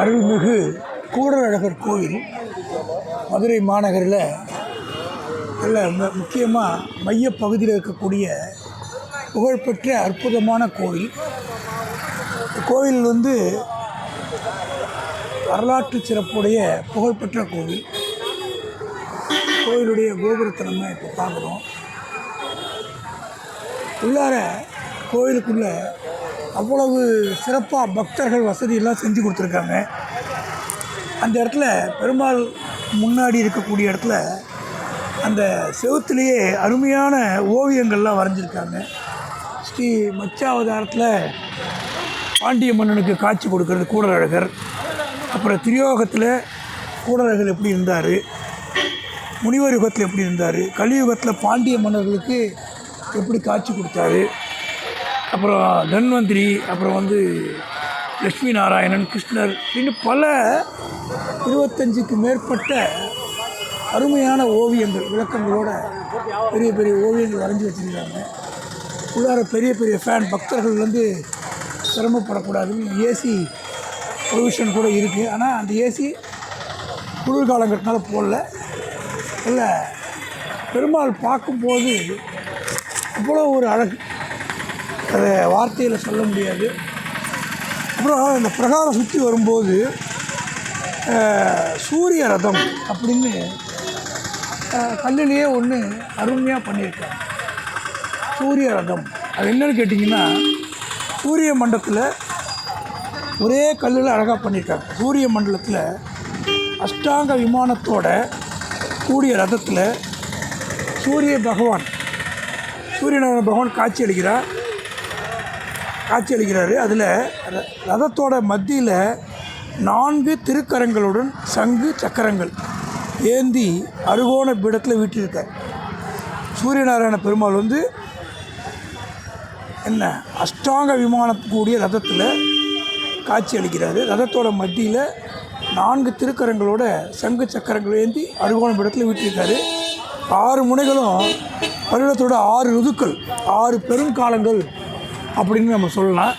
அருள்மிகு கூடலழகர் கோயில் மதுரை மாநகரில் நல்ல முக்கியமாக மையப்பகுதியில் இருக்கக்கூடிய புகழ்பெற்ற அற்புதமான கோயில் கோயில் வந்து வரலாற்று சிறப்புடைய புகழ்பெற்ற கோவில். கோயிலுடைய கோபுரத்தை நம்ம இப்போ பார்க்குறோம் உள்ளார கோயிலுக்குள்ள அவ்வளவு சிறப்பாக பக்தர்கள் வசதியெல்லாம் செஞ்சு கொடுத்துருக்காங்க. அந்த இடத்துல பெருமாள் முன்னாடி இருக்கக்கூடிய இடத்துல அந்த செவுத்துலேயே அருமையான ஓவியங்கள்லாம் வரைஞ்சிருக்காங்க. ஸ்ரீ மச்சாவதாரத்தில் பாண்டிய மன்னனுக்கு காட்சி கொடுக்கறது கூடலழகர். அப்புறம் திரியோகத்தில் கூடலழகர் எப்படி இருந்தார்? முனிவர் யுகத்தில் எப்படி இருந்தார்? கலியுகத்தில் பாண்டிய மன்னர்களுக்கு எப்படி காட்சி கொடுத்தாரு? அப்புறம் தன்வந்திரி அப்புறம் வந்து லக்ஷ்மி நாராயணன் கிருஷ்ணர் இன்னும் பல இருபத்தஞ்சுக்கு மேற்பட்ட அருமையான ஓவியங்கள் விளக்கங்களோட பெரிய பெரிய ஓவியங்கள் வரைஞ்சி வச்சுருக்காங்க. உள்ளார பெரிய பெரிய ஃபேன் பக்தர்கள் வந்து சிரமப்படக்கூடாதுன்னு ஏசி ப்ரொவிஷன் கூட இருக்குது ஆனால் அந்த ஏசி குளிர்காலங்கிறதுனால போடல. இல்லை பெருமாள் பார்க்கும்போது அவ்வளோ ஒரு அழகு. அதை வார்த்தையில் சொல்ல முடியாது. அப்புறம் இந்த பிரகாரம் சுற்றி வரும்போது சூரிய ரதம் அப்படின்னு கல்லிலேயே ஒன்று அருமையாக பண்ணியிருக்காங்க சூரிய ரதம். அது என்னன்னு கேட்டிங்கன்னா சூரிய மண்டலத்தில் ஒரே கல்லில் அழகாக பண்ணியிருக்காங்க சூரிய மண்டலத்தில் அஷ்டாங்க விமானத்தோட கூடிய ரதத்தில் சூரிய பகவான் சூரியநாராயண பகவான் காட்சி அளிக்கிறார். காட்சி அளிக்கிறாரு அதில் ர- ரதத்தோட மத்தியில் நான்கு திருக்கரங்களுடன் சங்கு சக்கரங்கள் ஏந்தி அருகோண பீடத்தில் வீட்டிருக்கார். சூரியநாராயண பெருமாள் வந்து என்ன அஷ்டாங்க விமானம் கூடிய ரதத்தில் காட்சி அளிக்கிறாரு ரதத்தோட மத்தியில் நான்கு திருக்கரங்களோட சங்கு சக்கரங்கள் ஏந்தி அருகோண பீடத்தில் வீட்டிருக்காரு. ஆறு முனைகளும் வருடத்தோட ஆறு ருதுக்கள் ஆறு பெருங்காலங்கள் அப்படின்னு நம்ம சொல்லலாம்.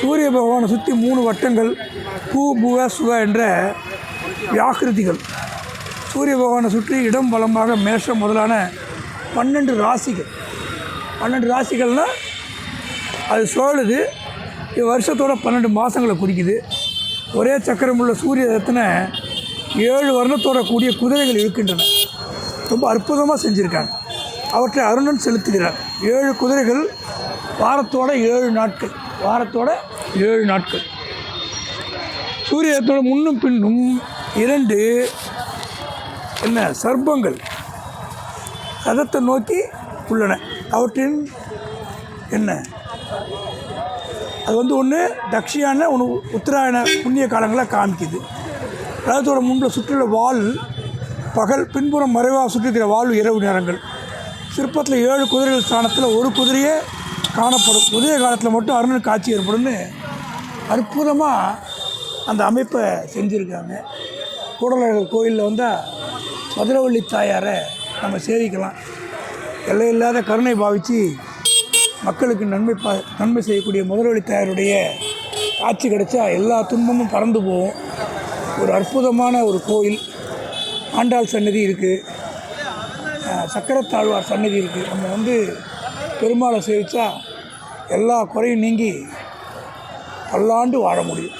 சூரிய பகவானை சுற்றி மூணு வட்டங்கள் பூ புவ சுவ என்ற வியாக்கிருதிகள். சூரிய பகவானை சுற்றி இடம் பலமாக மேஷம் முதலான பன்னெண்டு ராசிகள். பன்னெண்டு ராசிகள்னால் அது சோழுது. வருஷத்தோட பன்னெண்டு மாதங்களை குறிக்குது. ஒரே சக்கரம் உள்ள சூரிய ரத்ன ஏழு வருணத்தோட கூடிய குதிரைகள் இருக்கின்றன. ரொம்ப அற்புதமாக செஞ்சுருக்காங்க. அவற்றை அருணன் செலுத்துகிறார். ஏழு குதிரைகள் வாரத்தோட ஏழு நாட்கள். வாரத்தோட ஏழு நாட்கள். சூரியத்தோட முன்னும் பின்னும் இரண்டு என்ன சர்ப்பங்கள் ரதத்தை நோக்கி உள்ளன. அவற்றின் என்ன? அது வந்து ஒன்று தக்ஷியான ஒன்று உத்தராயண புண்ணிய காலங்களை காமிக்குது. ரதத்தோட முன்பில் சுற்றியுள்ள வால் பகல் பின்புறம் மறைவாக சுற்றிக்கிற வாழ்வு இரவு நேரங்கள். சிற்பத்தில் ஏழு குதிரைகள் ஸ்தானத்தில் ஒரு குதிரையே காணப்படும். உதய காலத்தில் மட்டும் அருணன் காட்சி ஏற்படும்னு அற்புதமாக அந்த அமைப்பை செஞ்சுருக்காங்க. கூடலழகர் கோயிலில் வந்தால் மதுரவள்ளி தாயாரை நம்ம சேவிக்கலாம். எல்லையில்லாத கருணை பாவித்து மக்களுக்கு நன்மை பா நன்மை செய்யக்கூடிய முதல்வழி தாயாருடைய காட்சி கிடைச்சா எல்லா துன்பமும் பறந்து போகும். ஒரு அற்புதமான ஒரு கோயில். ஆண்டாள் சன்னதி இருக்குது சக்கரத்தாழ்வார் சன்னதி இருக்குது நம்ம வந்து பெருமாளை சேவித்தா எல்லா குறையும் நீங்கி பல்லாண்டு வாழ முடியும்.